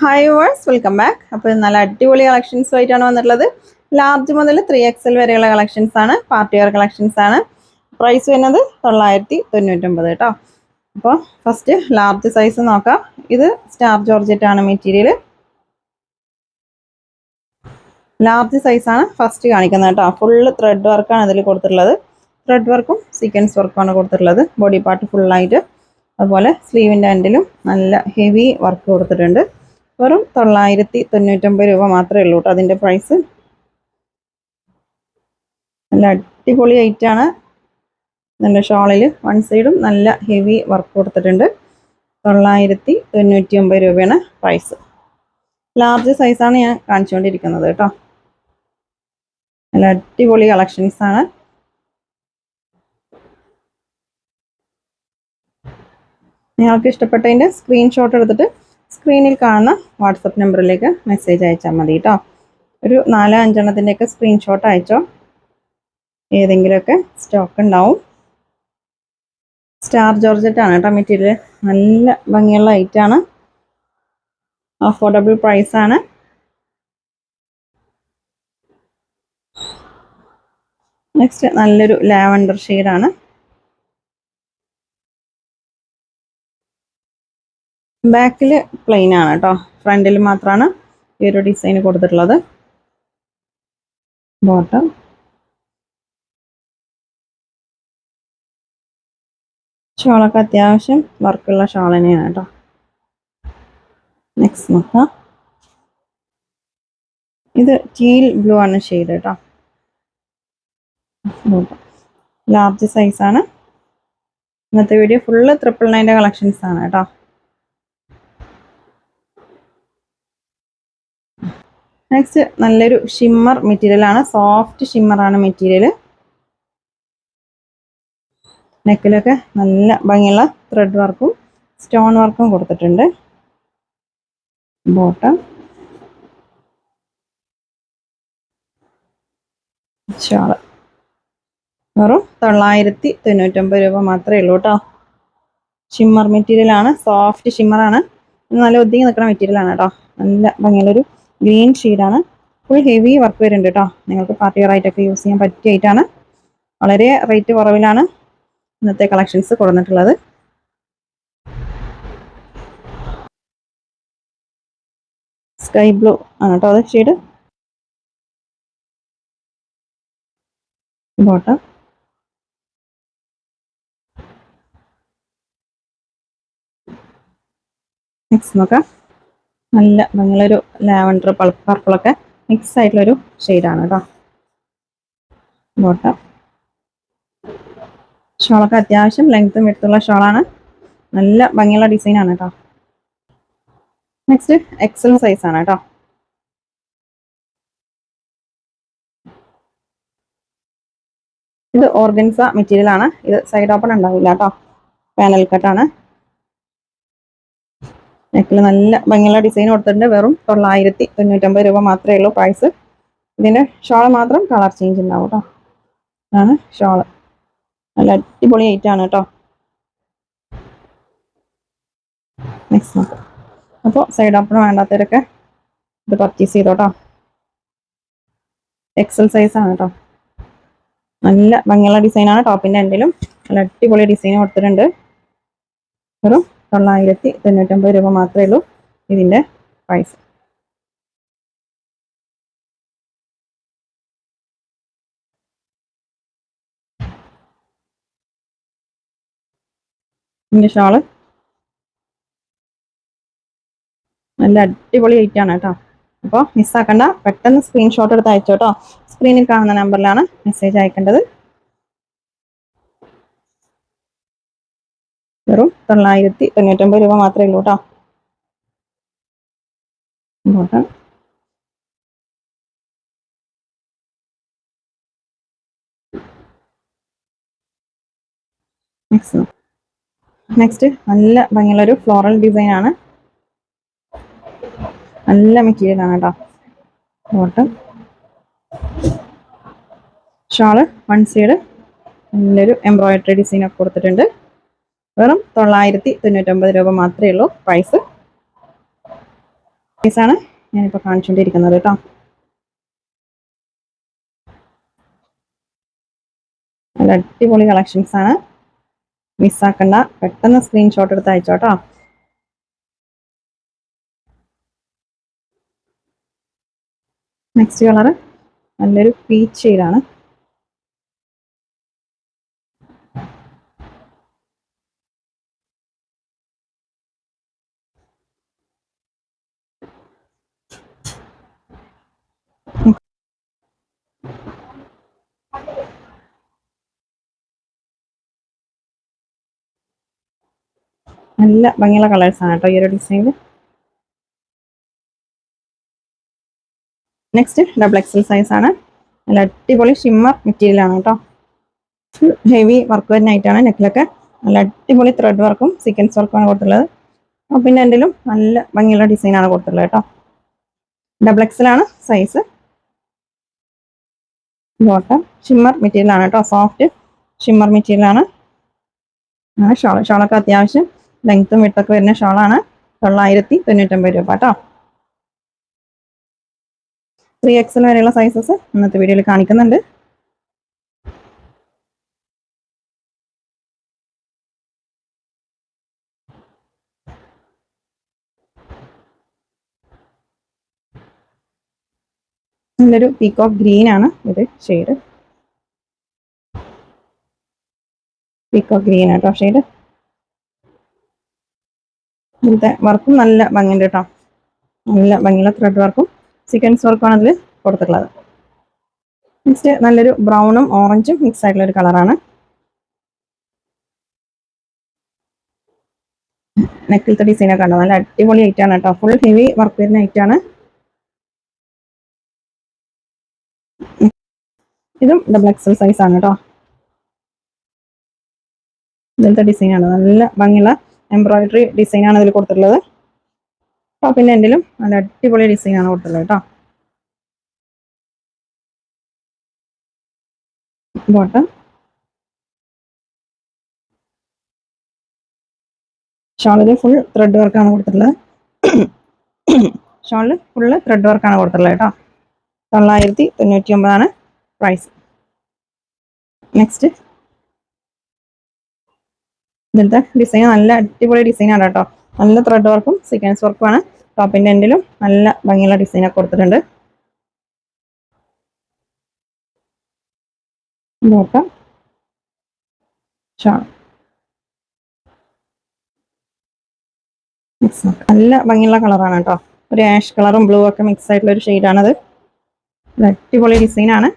Hi verse welcome back അപ്പോൾ നല്ല അടിപൊളി കളക്ഷൻസ് ആയിട്ടാണ് വന്നിട്ടുള്ളത്. ലാർജ് മുതൽ ത്രീ എക്സൽ വരെയുള്ള കളക്ഷൻസ് ആണ്. പാർട്ടി വെയർ കളക്ഷൻസ് ആണ്. പ്രൈസ് വരുന്നത് തൊള്ളായിരത്തി തൊണ്ണൂറ്റൊമ്പത് കേട്ടോ. അപ്പോൾ ഫസ്റ്റ് ലാർജ് സൈസ് നോക്കാം. ഇത് സ്റ്റാർ ജോർജറ്റ് ആണ് മെറ്റീരിയൽ ലാർജ് സൈസാണ് ഫസ്റ്റ് കാണിക്കുന്നത് കേട്ടോ. ഫുള്ള് ത്രെഡ് വർക്കാണ് ഇതിൽ കൊടുത്തിട്ടുള്ളത്. ത്രെഡ് വർക്കും സീക്വൻസ് വർക്കുമാണ് കൊടുത്തിട്ടുള്ളത്. ബോഡി പാർട്ട് ഫുള്ളായിട്ട് അതുപോലെ സ്ലീവിന്റെ എൻഡിലും നല്ല ഹെവി വർക്ക് കൊടുത്തിട്ടുണ്ട്. വെറും തൊള്ളായിരത്തി തൊണ്ണൂറ്റൊമ്പത് രൂപ മാത്രമേ ഉള്ളൂ കേട്ടോ അതിന്റെ പ്രൈസ് നല്ല അടിപൊളി ഐറ്റാണ് നല്ല ഷോളിൽ വൺ സൈഡും നല്ല ഹെവി വർക്ക് കൊടുത്തിട്ടുണ്ട്. തൊള്ളായിരത്തി തൊണ്ണൂറ്റി ഒമ്പത് രൂപയാണ് പ്രൈസ് ലാർജ് സൈസാണ് ഞാൻ കാണിച്ചുകൊണ്ടിരിക്കുന്നത് കേട്ടോ. നല്ല അടിപൊളി കളക്ഷൻസ് ആണ്. നിങ്ങൾക്ക് ഇഷ്ടപ്പെട്ടതിന്റെ സ്ക്രീൻഷോട്ട് എടുത്തിട്ട് സ്ക്രീനിൽ കാണുന്ന വാട്സപ്പ് നമ്പറിലേക്ക് മെസ്സേജ് അയച്ചാൽ മതി കേട്ടോ. ഒരു നാലോ അഞ്ചെണ്ണത്തിന്റെയൊക്കെ സ്ക്രീൻഷോട്ട് അയച്ചോ? ഏതെങ്കിലുമൊക്കെ സ്റ്റോക്ക് ഉണ്ടാവും. സ്റ്റാർ ജോർജറ്റാണ് കേട്ടോ മെറ്റീരിയൽ നല്ല ഭംഗിയുള്ള ഐറ്റാണ് അഫോർഡബിൾ പ്രൈസ് ആണ്. നെക്സ്റ്റ് നല്ലൊരു ലാവൻഡർ ഷെയ്ഡാണ് ബാക്കിൽ പ്ലെയിൻ ആണ് കേട്ടോ ഫ്രണ്ടിൽ മാത്രമാണ് ഈ ഒരു ഡിസൈൻ കൊടുത്തിട്ടുള്ളത്. ബോട്ടം ഷോളൊക്കെ അത്യാവശ്യം വർക്കുള്ള ഷോൾ തന്നെയാണ് കേട്ടോ നെക്സ്റ്റ് നോക്കാം. ഇത് ടീൽ ബ്ലൂ ആണ് ഷെയ്ഡ് കേട്ടോ ലാർജ് സൈസാണ് ഇന്നത്തെ വീഡിയോ ഫുള്ള് ട്രിപ്പിൾ നയന്റെ കളക്ഷൻസ് ആണ് കേട്ടോ നെക്സ്റ്റ് നല്ലൊരു ഷിമ്മർ മെറ്റീരിയൽ ആണ്. സോഫ്റ്റ് ഷിമ്മർ ആണ് മെറ്റീരിയൽ നെക്കിലൊക്കെ നല്ല ഭംഗിയുള്ള ത്രെഡ് വർക്കും സ്റ്റോൺ വർക്കും കൊടുത്തിട്ടുണ്ട്. ബോട്ടം ഷാൾ വെറും തൊള്ളായിരത്തി തൊണ്ണൂറ്റൊമ്പത് രൂപ മാത്രമേ ഉള്ളൂ കേട്ടോ ഷിമ്മർ മെറ്റീരിയൽ ആണ്. സോഫ്റ്റ് ആണ്. നല്ല ഒതുങ്ങി നിൽക്കുന്ന മെറ്റീരിയൽ ആണ് കേട്ടോ നല്ല ഭംഗിയുള്ളൊരു ഗ്രീൻ ഷെയ്ഡാണ് ഫുൾ ഹെവി വർക്ക് വരുന്നുണ്ട് കേട്ടോ നിങ്ങൾക്ക് പാർട്ടി വെയറായിട്ടൊക്കെ യൂസ് ചെയ്യാൻ പറ്റിയായിട്ടാണ്. വളരെ റേറ്റ് കുറവിലാണ് ഇന്നത്തെ കളക്ഷൻസ് കൊടുത്തിട്ടുള്ളത് സ്കൈ ബ്ലൂ ആണ് കേട്ടോ അത് ഷെയ്ഡ് ബോട്ടം നെക്സ്റ്റ് നോക്കാം. നല്ല നല്ലൊരു ലാവൻഡർ പർപ്പിളൊക്കെ മിക്സ് ആയിട്ടുള്ളൊരു ഷെയ്ഡാണ് കേട്ടോ ബോട്ടം ഷോളൊക്കെ അത്യാവശ്യം ലെങ്ത്തും എടുത്തുള്ള ഷോളാണ്. നല്ല ഭംഗിയുള്ള ഡിസൈനാണ് കേട്ടോ നെക്സ്റ്റ് എക്സൽ സൈസ് ആണ് കേട്ടോ ഇത് ഓർഗൻസ മെറ്റീരിയലാണ് ഇത് സൈഡ് ഓപ്പൺ ഉണ്ടാവില്ല കേട്ടോ പാനൽ കട്ടാണ് നെക്കിൽ നല്ല ഭംഗിയുള്ള ഡിസൈൻ കൊടുത്തിട്ടുണ്ട്. വെറും തൊള്ളായിരത്തി തൊണ്ണൂറ്റമ്പത് രൂപ മാത്രമേ ഉള്ളൂ പ്രൈസ് ഇതിന്റെ ഷോൾ മാത്രം കളർ ചേഞ്ച് ഉണ്ടാവും കേട്ടോ ആണ് ഷോൾ നല്ല അടിപൊളി ഐറ്റാണ് കേട്ടോ നെക്സ്റ്റ് നോക്കാം. അപ്പോൾ സൈഡ് ഓപ്പൺ വേണ്ടാത്തവരൊക്കെ ഇത് പർച്ചേസ് ചെയ്തോട്ടോ എക്സൽ സൈസ് ആണ് കേട്ടോ നല്ല ഭംഗിയുള്ള ഡിസൈനാണ് ടോപ്പിന്റെ എൻഡിലും നല്ല അടിപൊളി ഡിസൈൻ കൊടുത്തിട്ടുണ്ട്. വെറും തൊള്ളായിരത്തി തൊണ്ണൂറ്റൊമ്പത് രൂപ മാത്രമേ ഉള്ളൂ ഇതിന്റെ പ്രൈസ് ഇതിന്റെ ഷാൾ നല്ല അടിപൊളി ഐറ്റാണ് കേട്ടോ. അപ്പോൾ മിസ്സാക്കണ്ട പെട്ടെന്ന് സ്ക്രീൻഷോട്ട് എടുത്ത് അയച്ചോട്ടോ. സ്ക്രീനിൽ കാണുന്ന നമ്പറിലാണ് മെസ്സേജ് അയക്കേണ്ടത്. വെറും തൊള്ളായിരത്തി തൊണ്ണൂറ്റൊമ്പത് രൂപ മാത്രമേ ഉള്ളൂ കേട്ടോ നെക്സ്റ്റ് നല്ല ഭംഗിയുള്ള ഒരു ഫ്ലോറൽ ഡിസൈൻ ആണ്. നല്ല മെറ്റീരിയൽ ആണ് കേട്ടോ ബോട്ടം ഷാൾ വൺ സൈഡ് നല്ലൊരു എംബ്രോയിഡറി ഡിസൈൻ ഒക്കെ കൊടുത്തിട്ടുണ്ട്. വെറും തൊള്ളായിരത്തി തൊണ്ണൂറ്റൊമ്പത് രൂപ മാത്രമേ ഉള്ളൂ പ്രൈസ് ആണ് ഞാനിപ്പോൾ കാണിച്ചുകൊണ്ടിരിക്കുന്നത് കേട്ടോ. നല്ല അടിപൊളി കളക്ഷൻസ് ആണ്. മിസ്സാക്കണ്ട. പെട്ടെന്ന് സ്ക്രീൻഷോട്ട് എടുത്ത് അയച്ചോട്ടോ നെക്സ്റ്റ് കളർ നല്ലൊരു പീച്ച് ഷെയ്ഡാണ് നല്ല ഭംഗിയുള്ള കളേഴ്സാണ് കേട്ടോ ഈ ഒരു ഡിസൈനിൽ നെക്സ്റ്റ് ഡബിൾ എക്സൽ സൈസ് ആണ്. നല്ല അടിപൊളി ഷിമ്മർ മെറ്റീരിയൽ ആണ് കേട്ടോ. ഫുൾ ഹെവി വർക്ക് വരുന്നതായിട്ടാണ് നെക്കിലൊക്കെ നല്ല അടിപൊളി ത്രെഡ് വർക്കും സീക്വൻസ് വർക്കുമാണ് കൊടുത്തുള്ളത് പിന്നെ എന്തെങ്കിലും നല്ല ഭംഗിയുള്ള ഡിസൈനാണ് കൊടുത്തുള്ളത് കേട്ടോ. ഡബിൾ എക്സൽ ആണ് സൈസ് ബോട്ടം ഷിമ്മർ മെറ്റീരിയൽ ആണ് കേട്ടോ. സോഫ്റ്റ് ഷിമ്മർ മെറ്റീരിയൽ ആണ്. ഷോൾ ഷോളൊക്കെ അത്യാവശ്യം ലെങ്ത്തും വിട്ടൊക്കെ വരുന്ന ഷോളാണ് തൊള്ളായിരത്തി തൊണ്ണൂറ്റൊമ്പത് രൂപ കേട്ടോ ത്രീ എക്സൽ വരെയുള്ള സൈസസ് ഇന്നത്തെ വീഡിയോയിൽ കാണിക്കുന്നുണ്ട്. നല്ലൊരു പീക്കോക്ക് ഗ്രീൻ ആണ് ഇത് ഷെയ്ഡ് പീക്കോക്ക് ഗ്രീൻ ആട്ടോ ഷെയ്ഡ് ഇന്നത്തെ വർക്കും നല്ല ഭംഗിയുണ്ട് കേട്ടോ. നല്ല ഭംഗിയുള്ള ത്രെഡ് വർക്കും സീക്വൻസ് വർക്കുമാണ് അതിൽ കൊടുത്തിട്ടുള്ളത്. നെക്സ്റ്റ് നല്ലൊരു ബ്രൗണും ഓറഞ്ചും മിക്സ് ആയിട്ടുള്ള ഒരു കളറാണ് നെക്കിലത്തെ ഡിസൈനൊക്കെ ഉണ്ടോ നല്ല അടിപൊളി ഐറ്റാണ് കേട്ടോ. ഫുൾ ഹെവി വർക്ക് വരുന്ന ഐറ്റാണ് ഇതും ഡബിൾ എക്സൽ സൈസ് ആണ് കേട്ടോ. ഇതിലത്തെ ഡിസൈനാണ് നല്ല ഭംഗിയുള്ള എംബ്രോയിഡറി ഡിസൈനാണ് ഇതിൽ കൊടുത്തിട്ടുള്ളത്. ടോപ്പിന്റെ എൻഡിലും നല്ല അടിപൊളി ഡിസൈനാണ് കൊടുത്തിട്ടുള്ളത് കേട്ടോ. ബോട്ടം ഷോളിൽ ഫുൾ ത്രെഡ് വർക്കാണ് കൊടുത്തിട്ടുള്ളത്. ഷോളിൽ ഫുള്ള് ത്രെഡ് വർക്കാണ് കൊടുത്തിട്ടുള്ളത് കേട്ടോ. തൊള്ളായിരത്തി തൊണ്ണൂറ്റി ഒമ്പതാണ് പ്രൈസ് നെക്സ്റ്റ് ഇതിലത്തെ ഡിസൈൻ നല്ല അടിപൊളി ഡിസൈനാണ് കേട്ടോ. നല്ല ത്രെഡ് വർക്കും സീക്വൻസ് വർക്കുമാണ് ടോപ്പിന്റെ എൻഡിലും നല്ല ഭംഗിയുള്ള ഡിസൈനൊക്കെ കൊടുത്തിട്ടുണ്ട്. നോക്കാം. നല്ല ഭംഗിയുള്ള കളറാണ് കേട്ടോ. ഒരു ആഷ് കളറും ബ്ലൂ ഒക്കെ മിക്സ് ആയിട്ടുള്ള ഒരു ഷെയ്ഡാണത് അടിപൊളി ഡിസൈനാണ്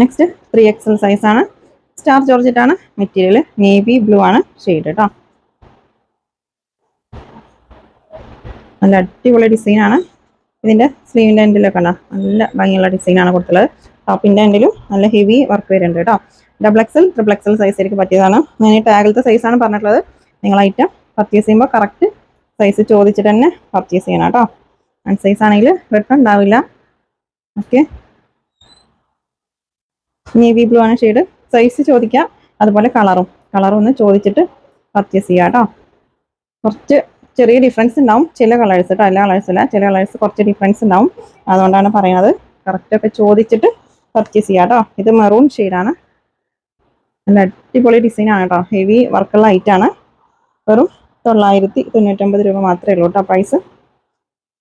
നെക്സ്റ്റ് ത്രീ എക്സൽ ആണ്. സ്റ്റാർ ജോർജറ്റ് ആണ്. മെറ്റീരിയൽ നേവി ബ്ലൂ ആണ്. ഷെയ്ഡ് കേട്ടോ നല്ല അടിപൊളി ഡിസൈൻ ആണ്. ഇതിന്റെ സ്ലീവിന്റെ എൻഡിലൊക്കെ ഉണ്ടോ നല്ല ഭംഗിയുള്ള ഡിസൈൻ ആണ് കൊടുത്തുള്ളത്. ടോപ്പിന്റെ എൻഡിലും നല്ല ഹെവി വർക്ക് വരുന്നുണ്ട് കേട്ടോ ഡബിൾ എക്സൽ ട്രിപ്പിൾ എക്സൽ സൈസിലേക്ക് പറ്റിയതാണ്. ഞാൻ ഈ ടാഗിലത്തെ ആണ് പറഞ്ഞിട്ടുള്ളത്. നിങ്ങൾ ഐറ്റം പർച്ചേസ് ചെയ്യുമ്പോൾ കറക്റ്റ് സൈസ് ചോദിച്ചിട്ട് തന്നെ പർച്ചേസ് ചെയ്യണം കേട്ടോ അൺ സൈസ് ആണെങ്കിൽ റിട്ടേൺ ഉണ്ടാവില്ല. ഓക്കെ നേവി ബ്ലൂ ആണ് ഷെയ്ഡ് സൈസ് ചോദിക്കാം. അതുപോലെ കളറും കളറും ഒന്ന് ചോദിച്ചിട്ട് പർച്ചേസ് ചെയ്യാം കേട്ടോ കുറച്ച് ചെറിയ ഡിഫറൻസ് ഉണ്ടാവും. ചില കളേഴ്സ് കേട്ടോ എല്ലാ കളേഴ്സ് അല്ല. ചില കളേഴ്സ് കുറച്ച് ഡിഫറൻസ് ഉണ്ടാവും. അതുകൊണ്ടാണ് പറയുന്നത്. കറക്റ്റ് ഒക്കെ ചോദിച്ചിട്ട് പർച്ചേസ് ചെയ്യാം കേട്ടോ ഇത് മെറൂൺ ഷെയ്ഡാണ് നല്ല അടിപൊളി ഡിസൈൻ ആണ് കേട്ടോ ഹെവി വർക്കുള്ള ഐറ്റാണ് വെറും തൊള്ളായിരത്തി തൊണ്ണൂറ്റൊമ്പത് രൂപ മാത്രമേ ഉള്ളൂ കേട്ടോ പ്രൈസ്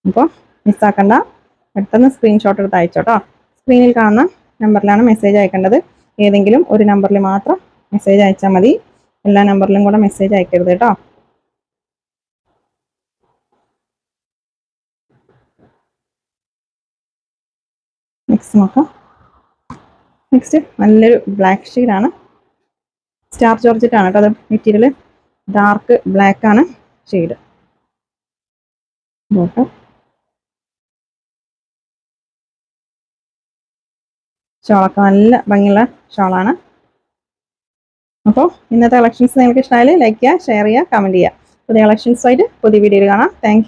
അപ്പോൾ മിസ്സാക്കണ്ട പെട്ടെന്ന് സ്ക്രീൻഷോട്ട് എടുത്ത് അയച്ചോട്ടോ സ്ക്രീനിൽ കാണുന്ന നമ്പറിലാണ് മെസ്സേജ് അയക്കേണ്ടത്. ഏതെങ്കിലും ഒരു നമ്പറിൽ മാത്രം മെസ്സേജ് അയച്ചാൽ മതി. എല്ലാ നമ്പറിലും കൂടെ മെസ്സേജ് അയക്കരുത് കേട്ടോ. നെക്സ്റ്റ് നോക്കാം. നെക്സ്റ്റ് നല്ലൊരു ബ്ലാക്ക് ഷെയ്ഡാണ് സ്റ്റാർ ജോർജറ്റ് ആണ് കേട്ടോ അത് മെറ്റീരിയൽ ഡാർക്ക് ബ്ലാക്ക് ആണ് ഷെയ്ഡ് നോക്കാം. ഷോളൊക്കെ നല്ല ഭംഗിയുള്ള ഷോളാണ്. അപ്പോൾ ഇന്നത്തെ കളക്ഷൻസ് നിങ്ങൾക്ക് ഇഷ്ടമായാലും ലൈക്ക് ചെയ്യുക ഷെയർ ചെയ്യുക കമന്റ് ചെയ്യുക. പുതിയ കളക്ഷൻസുമായിട്ട് പുതിയ വീഡിയോയിൽ കാണാം. താങ്ക്